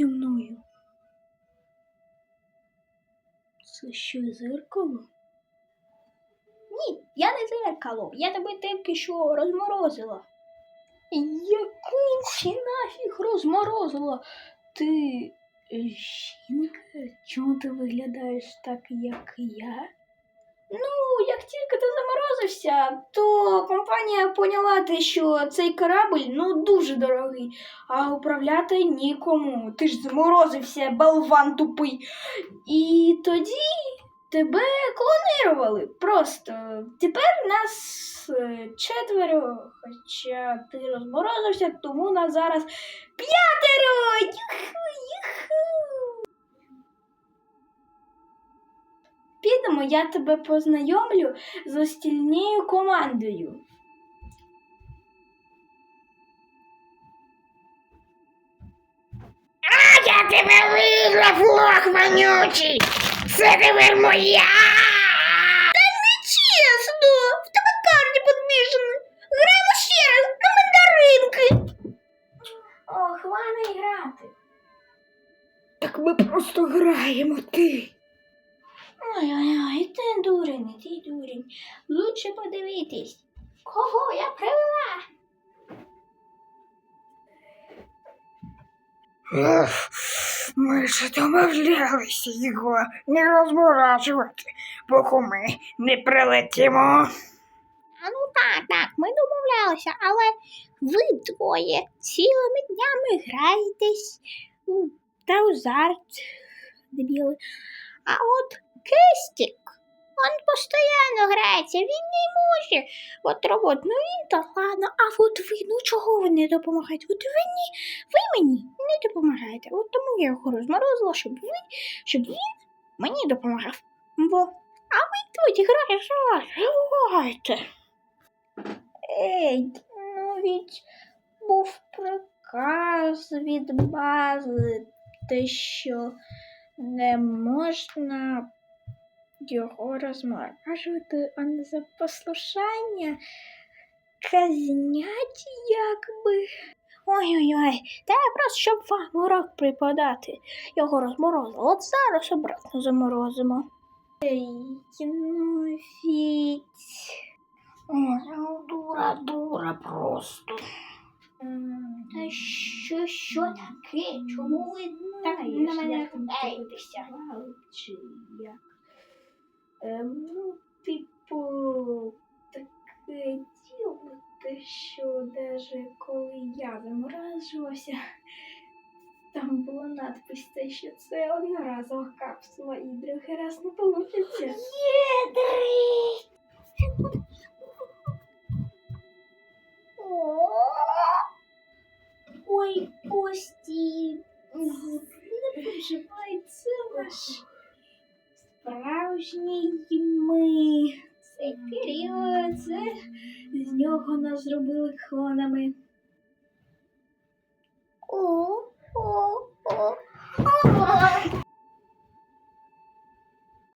зі мною? Це що, зеркало? Ні, я не зеркало. Я тебе тільки що розморозила. Яку ще нафіг розморозила? Ти е, жінка? Чому ти виглядаєш так, як я? Ну, як тільки ти заморозився, то компанія поняла те, що цей корабль ну дуже дорогий, а управляти нікому. Ти ж заморозився, болван тупий. І тоді тебе клонирували. Просто тепер нас е, четверо, хоча ти розморозився, тому нас зараз п'ятеро. Юху, юху. Підемо, я тебе познайомлю з остільною командою. А я тебе виграв, лох вонючий! Це тепер моя! Та не Чесно, в тебе карті підмішані. Граємо ще раз на мандаринки. О, хвана грати. Так ми просто граємо ти. Ой-ой-ой, ти дурень, ти дурень. Лучше подивитись. Кого я привела? Ех, Ми ж домовлялися його не розморажувати, поки ми не прилетимо. А ну так, так, ми домовлялися, але ви двоє цілими днями граєтесь у Таузарт, дебіли. А от Кестік, він постійно грається, він не може. От робот, ну він то ладно, а от ви, ну чого ви не допомагаєте? От ви, ні, ви мені не допомагаєте. От тому я його розморозила, щоб ви, щоб він мені допомагав. Бо, а ви тут граєте. Ей, ну від був приказ від бази, те, що не можна його розморажувати, а не за послушання казнять якби. Ой-ой-ой, та я просто щоб вам урок преподати. Його розморозили. От зараз обратно заморозимо. Ей, ну ну дура, дура просто. Та що, що таке? Чому ви так на мене дивитеся? Чи як? Ем, ну, типу, таке діло, те, що даже коли я заморажувався, там була надпись, те, що це одноразова капсула і другий раз не получиться. Єдрий! Ой, Кості, не переживай, це наш справжній ми. Це Кирило, це з нього нас зробили клонами. О, о, о, о.